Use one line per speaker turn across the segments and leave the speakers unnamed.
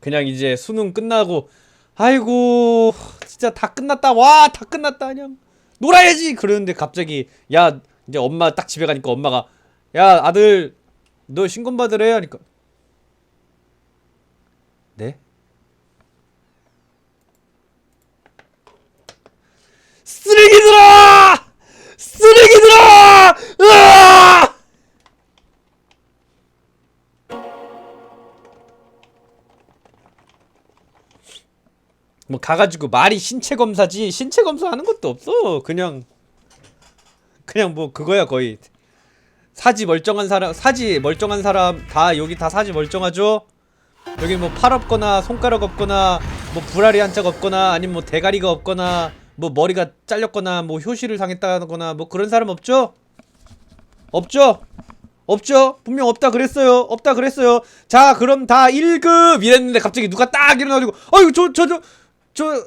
그냥 이제 수능 끝나고 아이고 진짜 다 끝났다 와 다 끝났다 그냥 놀아야지 그러는데 갑자기 야 이제 엄마 딱 집에 가니까 엄마가 야 아들 너 신검 받으래 하니까 네? 쓰레기들아! 쓰레기들아! 으아! 뭐 가가지고 말이 신체 검사지 신체 검사하는 것도 없어. 그냥 그냥 뭐 그거야 거의. 사지 멀쩡한 사람 사지 멀쩡한 사람 다 여기 다 사지 멀쩡하죠? 여기 뭐 팔 없거나 손가락 없거나 뭐 불알이 한 짝 없거나 아니면 뭐 대가리가 없거나 뭐 머리가 잘렸거나 뭐 효시를 당했다거나 뭐 그런 사람 없죠? 없죠? 없죠? 분명 없다 그랬어요. 없다 그랬어요. 자 그럼 다 1급! 이랬는데 갑자기 누가 딱 일어나가지고 아유 저 저 저 저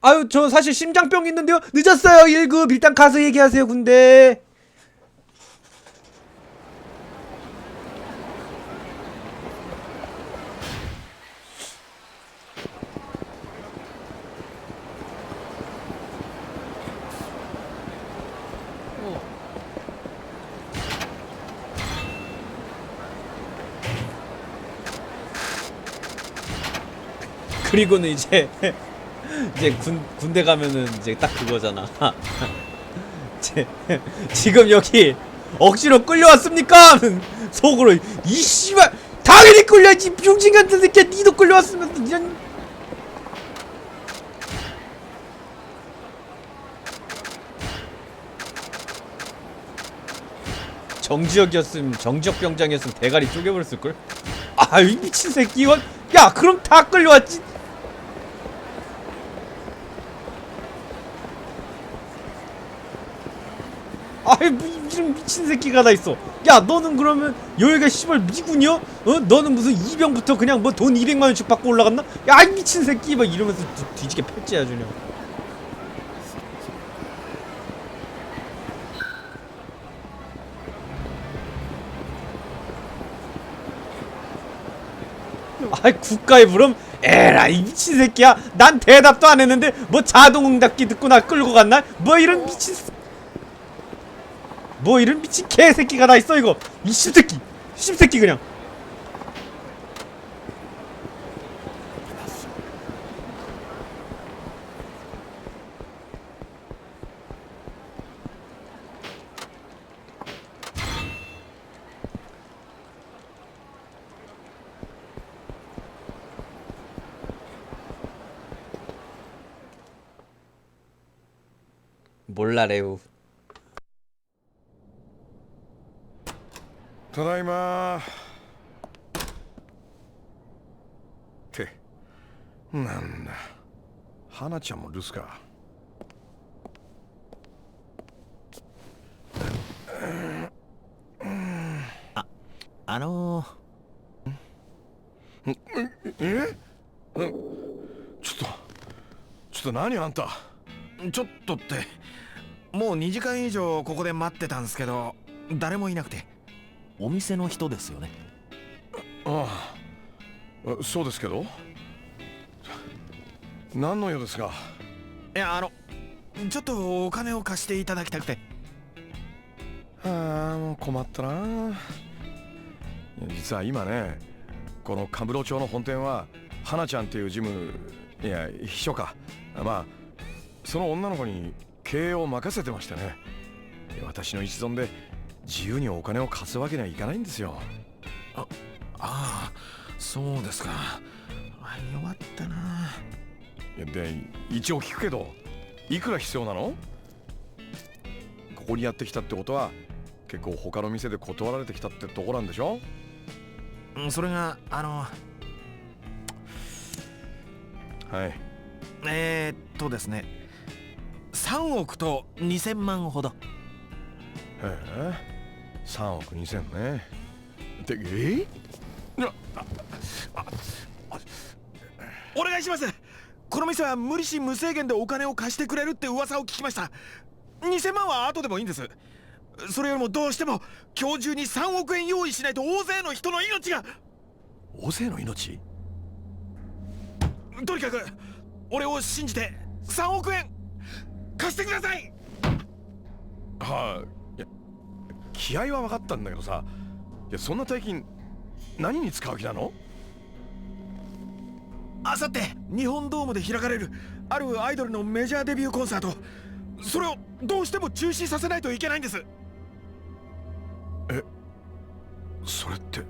아유 저 사실 심장병 있는데요. 늦었어요. 1급 일단 가서 얘기하세요 군대 그리고는 이제 이제 군 군대 가면은 이제 딱 그거잖아. 제- 지금 여기 억지로 끌려왔습니까? 속으로 이 씨발 당연히 끌려야지 병신 같은 새끼야 니도 끌려왔으면서 이런 정지혁이었으면 정지혁 병장이었으면 대가리 쪼개버렸을 걸. 아이 미친 새끼 야 그럼 다 끌려왔지. 아이 뭐 이런 미친 새끼가 다 있어. 야 너는 그러면 여기가 씨발 미군이야? 어? 너는 무슨 이병부터 그냥 뭐 돈 200만 원씩 받고 올라갔나? 야 이 미친 새끼 막 이러면서 뒤, 패지 아주 그냥. 아이 국가의 부름? 에라 이 미친 새끼야 난 대답도 안 했는데 뭐 자동응답기 듣고 나 끌고 갔나? 뭐 이런 미친 새- 뭐 이런 미친 개새끼가 다 있어 이거. 이 씹새끼. 씹새끼 그냥. 몰라 레우
ただいま。って。なんだ。花ちゃんも留守か。
あの
えうんちょっとちょっと何あんた？
ーちょっとってもう2時間以上ここで待ってたんですけど誰もいなくてお店の人ですよね？
あああそうですけど？何の用ですか？
いやあのちょっとお金を貸していただきたくて。
ああもう困ったな。実は今ねこのカムロ町の本店は花ちゃんっていうジムいや秘書か。まあその女の子に経営を任せてましてね。私の一存で自由にお金を貸すわけにはいかないんですよ。
ああそうですか。あ弱ったな。
で一応聞くけどいくら必要なの？ここにやってきたってことは結構他の店で断られてきたってとこなんでしょ？
うんそれがあの
はい。
えー、っとですね。3億と2000万ほど。
へえ3億2000ね。でえ？
お願いします。この店は無利子無制限でお金を貸してくれるって噂を聞きました。2000万は後でもいいんです。それよりもどうしても今日中に3億円用意しないと大勢の人の命が。
大勢の命？
とにかく俺を信じて3億円貸してください。
はい、いや気合は分かったんだけどさいやそんな大金何に使う気なの
あさって日本ドームで開かれるあるアイドルのメジャーデビューコンサートそれをどうしても中止させないといけないんです
それって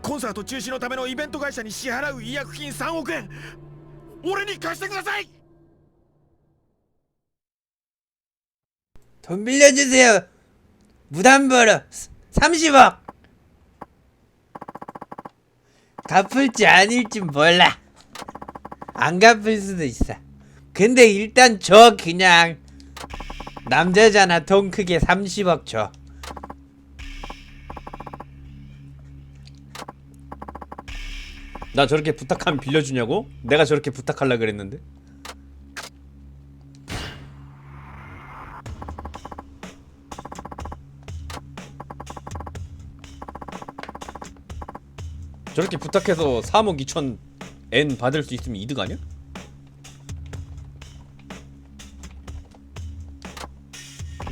コンサート中止のためのイベント会社に支払う違約金3億円俺に貸してください
돈 빌려주세요. 무담보로 30억. 갚을지 아닐지 몰라. 안 갚을 수도 있어. 근데 일단 줘 그냥. 남자잖아 돈 크게 30억 줘. 나 저렇게 부탁하면 빌려주냐고? 내가 저렇게 부탁하려 그랬는데. 저렇게 부탁해서 3억 2천 N 받을 수 있으면 이득 아니야?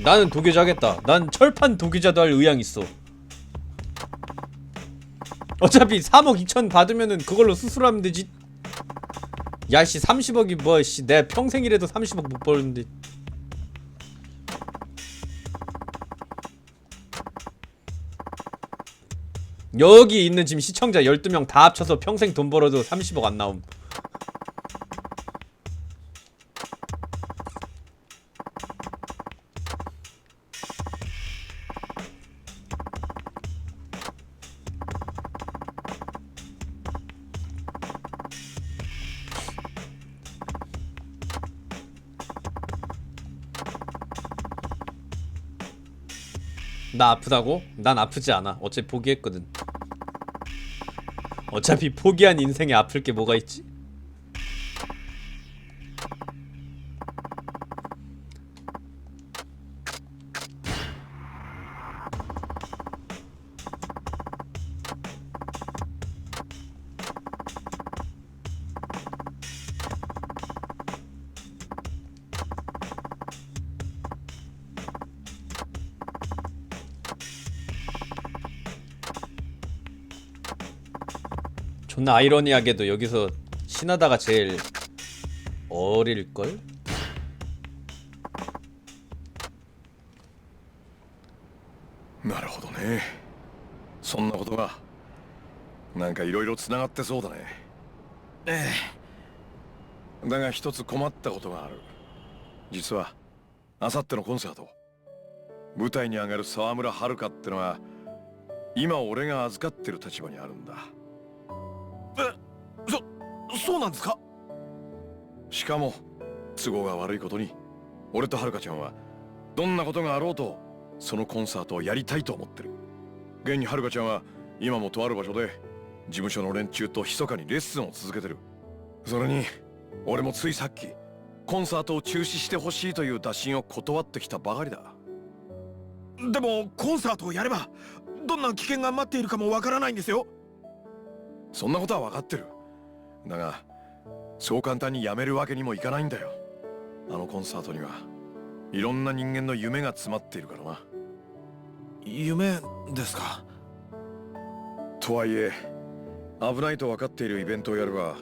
나는 도계자 하겠다. 난 철판 도계자도 할 의향 있어. 어차피 3억 2천 받으면은 그걸로 수술하면 되지. 야씨 30억이 뭐야 씨 내가 평생이라도 30억 못 벌는데. 여기 있는 지금 시청자 12명 다 합쳐서 평생 돈 벌어도 30억 안 나옴. 나 아프다고? 난 아프지 않아. 어차피 포기했거든. 어차피 포기한 인생에 아플 게 뭐가 있지? 존나 아이러니하게도 여기서 신하다가 제일 어릴걸?
なるほどねそんなことがなんかいろいろつながってそうだね
え
だが一つ困ったことがある実はあさってのコンサート舞台に上がる沢村遥ってのは今俺が預かってる立場にあるんだ
え そそうなんですか？
しかも都合が悪いことに俺と遥ちゃんはどんなことがあろうとそのコンサートをやりたいと思ってる。現に遥ちゃんは今もとある場所で事務所の連中と密かにレッスンを続けてる。それに俺もついさっきコンサートを中止してほしいという打診を断ってきたばかりだ。
でもコンサートをやればどんな危険が待っているかもわからないんですよ。
そんなことは分かってるだがそう簡単にやめるわけにもいかないんだよ。あのコンサートには。いろんな人間の夢が詰まっているからな。
夢ですか？
とはいえ危ないと分かっているイベントをやれば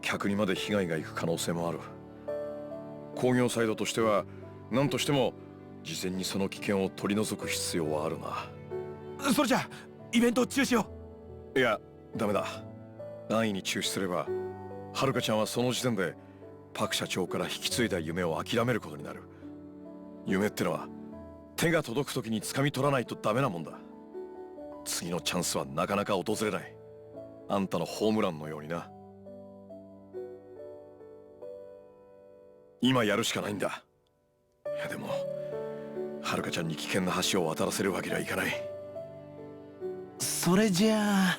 客にまで被害がいく可能性もある。工業サイドとしては何としても事前にその危険を取り除く必要はあるな。
それじゃあイベント中止を
いやダメだ安易に中止すればはるかちゃんはその時点でパク社長から引き継いだ夢を諦めることになる。夢ってのは手が届く時に掴み取らないとダメなもんだ。次のチャンスはなかなか訪れない。あんたのホームランのようにな。今やるしかないんだ。いやでもはるかちゃんに危険な橋を渡らせるわけにはいかない。
それじゃあ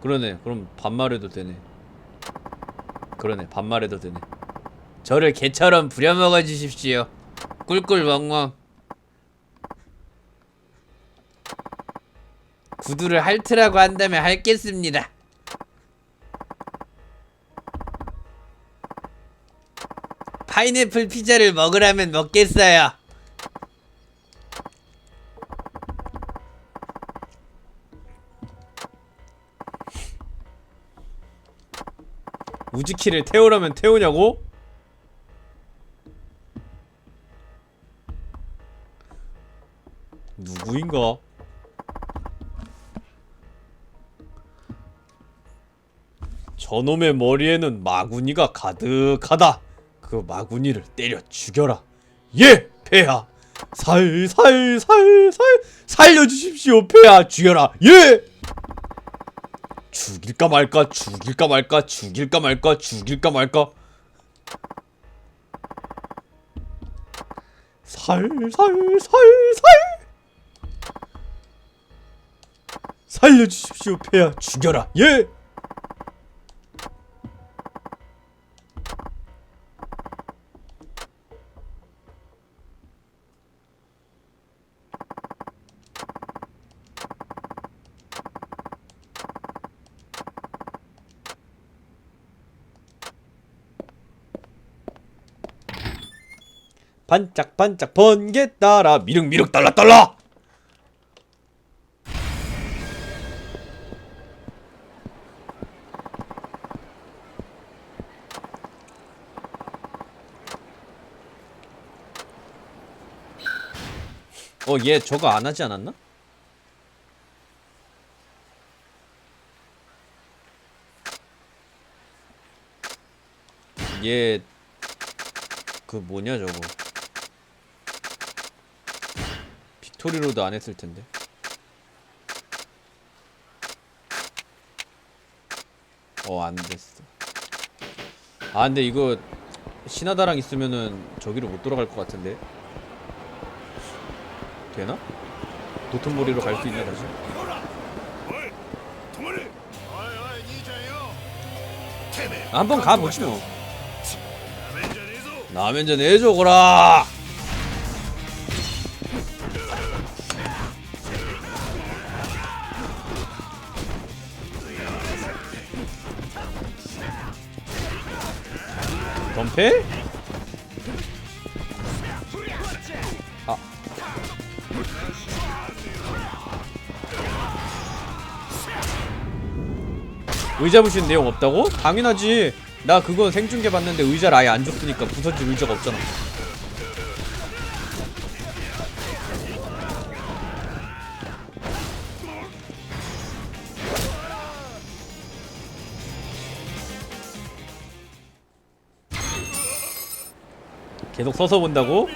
그러네. 그럼 반말해도 되네. 그러네. 반말해도 되네. 저를 개처럼 부려먹어 주십시오. 꿀꿀 멍멍. 구두를 할트라고 한다면 할겠습니다. 파인애플 피자를 먹으라면 먹겠어요 우즈키를 태우라면 태우냐고? 누구인가? 저놈의 머리에는 마구니가 가득하다. 그 마구니를 때려 죽여라. 예, 폐하. 살살살살 살려주십시오, 폐하. 죽여라. 예. 죽일까 말까, 죽일까 말까, 죽일까 말까, 죽일까 말까. 살살살살 살려주십시오, 폐하. 죽여라. 예. 반짝반짝 번개 따라 미륵미륵 달라달라 어 얘 저거 안 하지 않았나? 얘 그 뭐냐 저거 소리로도 안 했을 텐데. 어, 안 됐어. 아, 근데 이거 시나다랑 있으면은 저기로 못 돌아갈 것 같은데. 되나? 도톤보리로 갈 수 있나 다시? 아, 한번 가보지 뭐. 라면전 해줘거라 덤페? 아. 의자 부신 내용 없다고? 당연하지. 나 그거 생중계 봤는데 의자를 아예 안 줬으니까 부서질 의자가 없잖아. 계속 서서 본다고?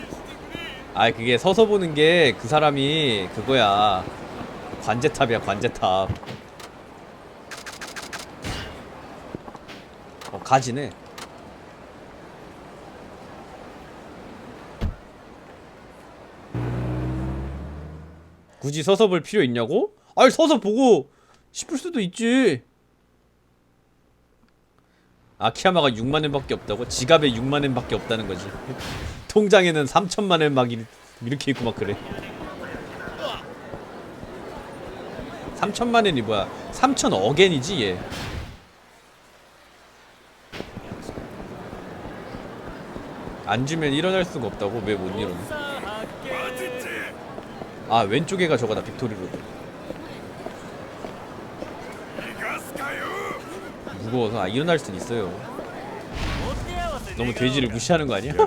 아 그게 서서 보는 게 그 사람이 그거야 관제탑이야 관제탑 어 가지네 굳이 서서 볼 필요 있냐고? 아니 서서 보고 싶을 수도 있지 아키야마가 6만엔밖에 없다고? 지갑에 6만엔밖에 없다는 거지 통장에는 3천만엔 막 이- 이렇게 있고 막 그래 3천만엔이 뭐야 3천억엔이지 얘안 주면 일어날 수가 없다고? 왜 못 일어나? 아 왼쪽에가 저거다 빅토리로 무거워서 아, 일어날 수도 있어요. 너무 돼지를 무시하는 거 아니야?
예,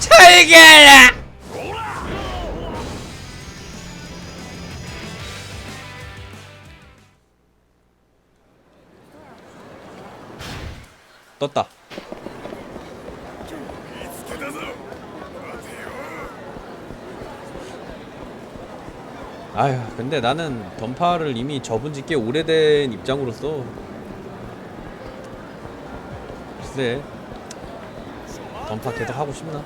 잘가라! 아휴 근데 나는 던파를 이미 접은 지 꽤 오래된 입장으로서 글쎄 던파 계속 하고 싶나?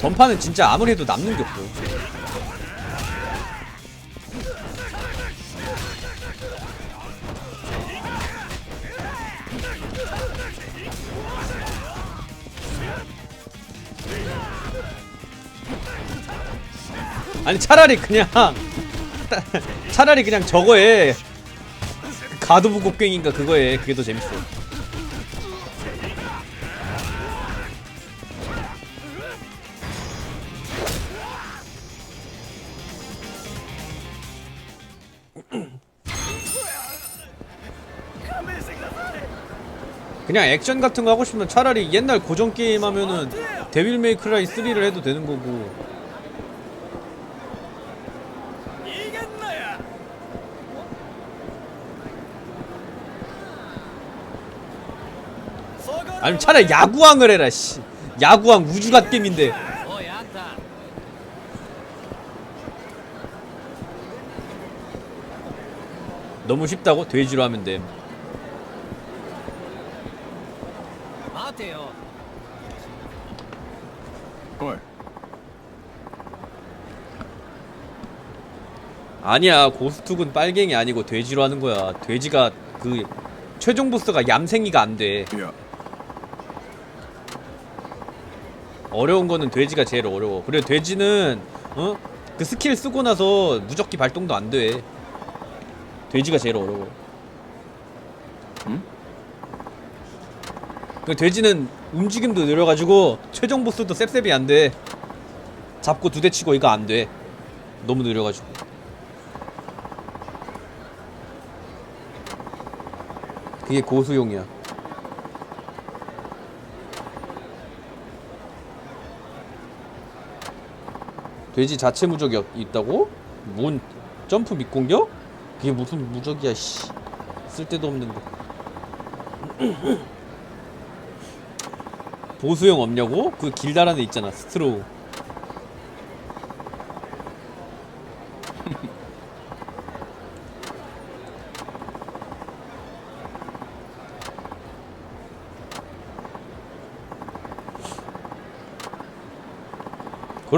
던파는 진짜 아무래도 남는 게 없어 아니 차라리 그냥 차라리 그냥 저거에 가두부 곡괭인가 그거에 그게 더 재밌어. 그냥 액션 같은 거 하고 싶으면 차라리 옛날 고전 게임 하면은 데빌 메이크라이 3를 해도 되는 거고 아니면 차라리 야구왕을 해라 씨. 야구왕 우주가 게임인데. 너무 쉽다고? 돼지로 하면 돼. 아니야 고스툭은 빨갱이 아니고 돼지로 하는 거야. 돼지가 그 최종 보스가 얌생이가 안돼. 어려운 거는 돼지가 제일 어려워. 그래 돼지는 어? 그 스킬 쓰고 나서 무적기 발동도 안 돼. 돼지가 제일 어려워.
응?
그 돼지는 움직임도 느려가지고 최종 보스도 셉셉이 안돼. 잡고 두 대 치고 이거 안돼. 너무 느려가지고. 그게 고수용이야 돼지 자체 무적이 없- 있다고? 뭔 점프 밑공격? 그게 무슨 무적이야 씨 쓸데도 없는데 보수형 없냐고? 그 길다란 애 있잖아 스트로우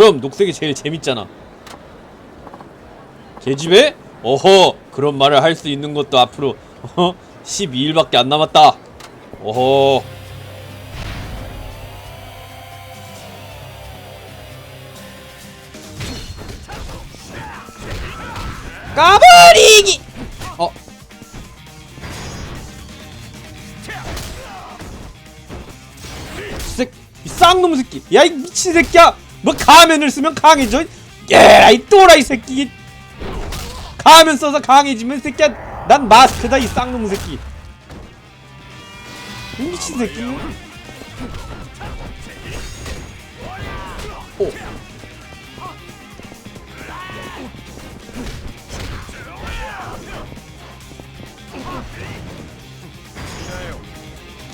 그럼 녹색이 제일 재밌잖아. 계집애? 어허 그런 말을 할 수 있는 것도 앞으로 어? 12일밖에 안 남았다. 어허. 까버리기! 어. 이 새끼 이 쌍놈 새끼. 야 이 미친 새끼야 뭐 가면을 쓰면 강해져. 예이 또라이 새끼. 가면 써서 강해지면 이 새끼야 난 마스크다 이 쌍놈 새끼. 이 미친 새끼. 오.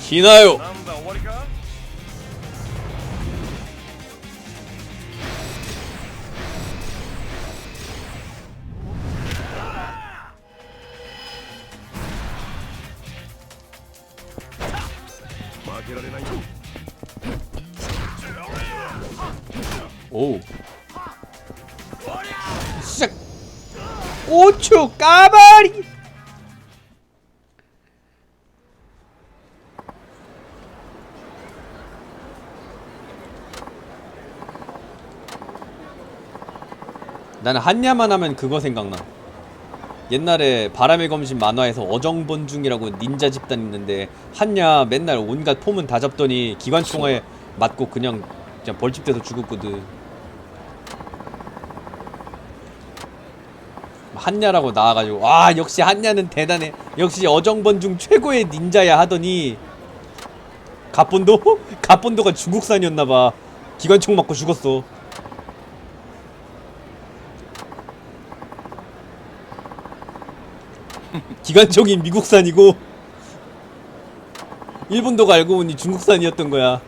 기나요
負けられない
오 시작 5초 까발이 나는 한야만 하면 그거 생각나 옛날에 바람의 검신 만화에서 어정본중이라고 닌자 집단 있는데 한야 맨날 온갖 폼은 다 잡더니 기관총에 맞고 그냥 그냥 벌집 돼서 죽었거든. 한야라고 나와가지고 와 역시 한야는 대단해. 역시 어정번중 최고의 닌자야 하더니 갑본도? 갑본도가 중국산이었나봐. 기관총 맞고 죽었어 기관총이 미국산이고 일본도가 알고 보니 중국산이었던 거야.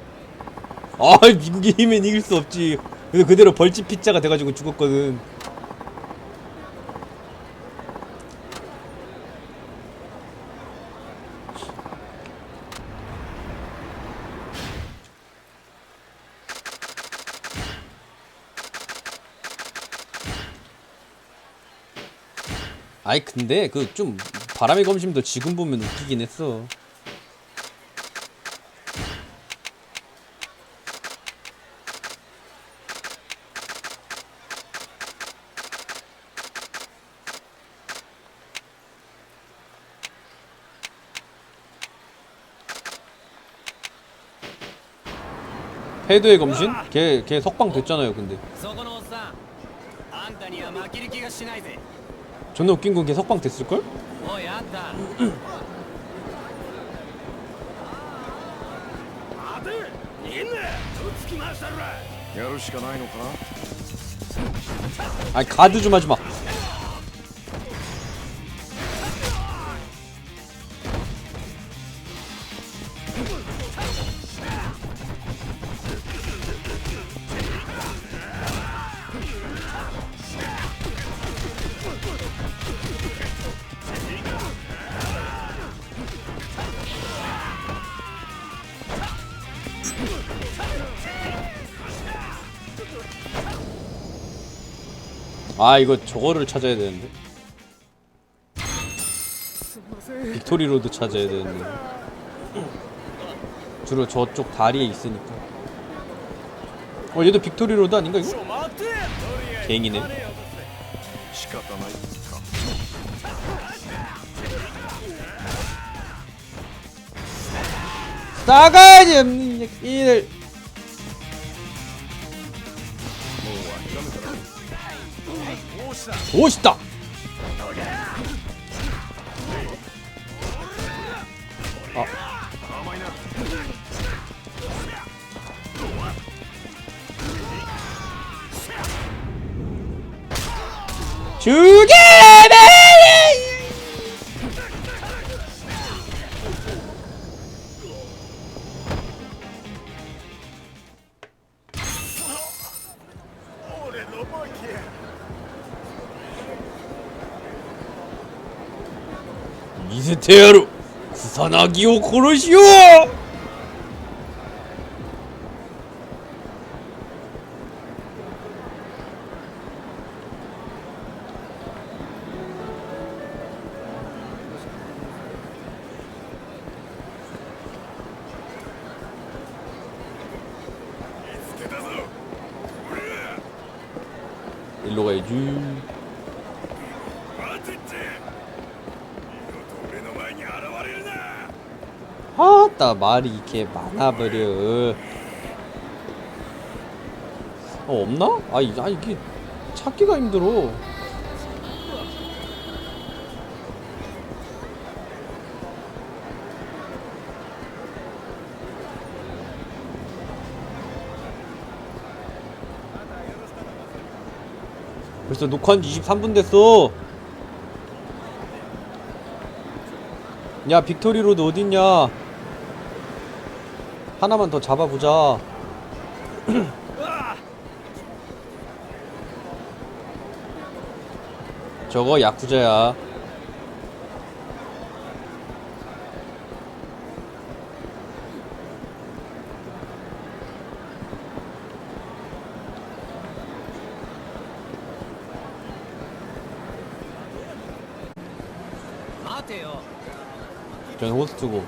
아 미국의 힘엔 이길 수 없지. 그래서 그대로 벌집 피자가 돼가지고 죽었거든. 아이 근데 그 좀 바람의 검심도 지금 보면 웃기긴 했어 헤드의 검신? 걔, 걔 석방 됐잖아요 근데 존나 웃긴 건 걔 석방 됐을걸?
아,
아니 가드 좀 하지 마. 아 이거 저거를 찾아야 되는데. 빅토리 로드 찾아야 되는데. 주로 저쪽 다리에 있으니까. 어 얘도 빅토리 로드 아닌가 이거? 갱이네. 나가야지 이들. 멋있다 아. 죽이래 미세테야로 구사나기오 고 말이 이렇게 많아버려. 어 없나? 아, 이, 아 이게 찾기가 힘들어. 벌써 녹화한 지 23분 됐어. 야 빅토리 로드 어딨냐 하나만 더 잡아보자. 저거 야쿠자야. 저는 호스 쓰고.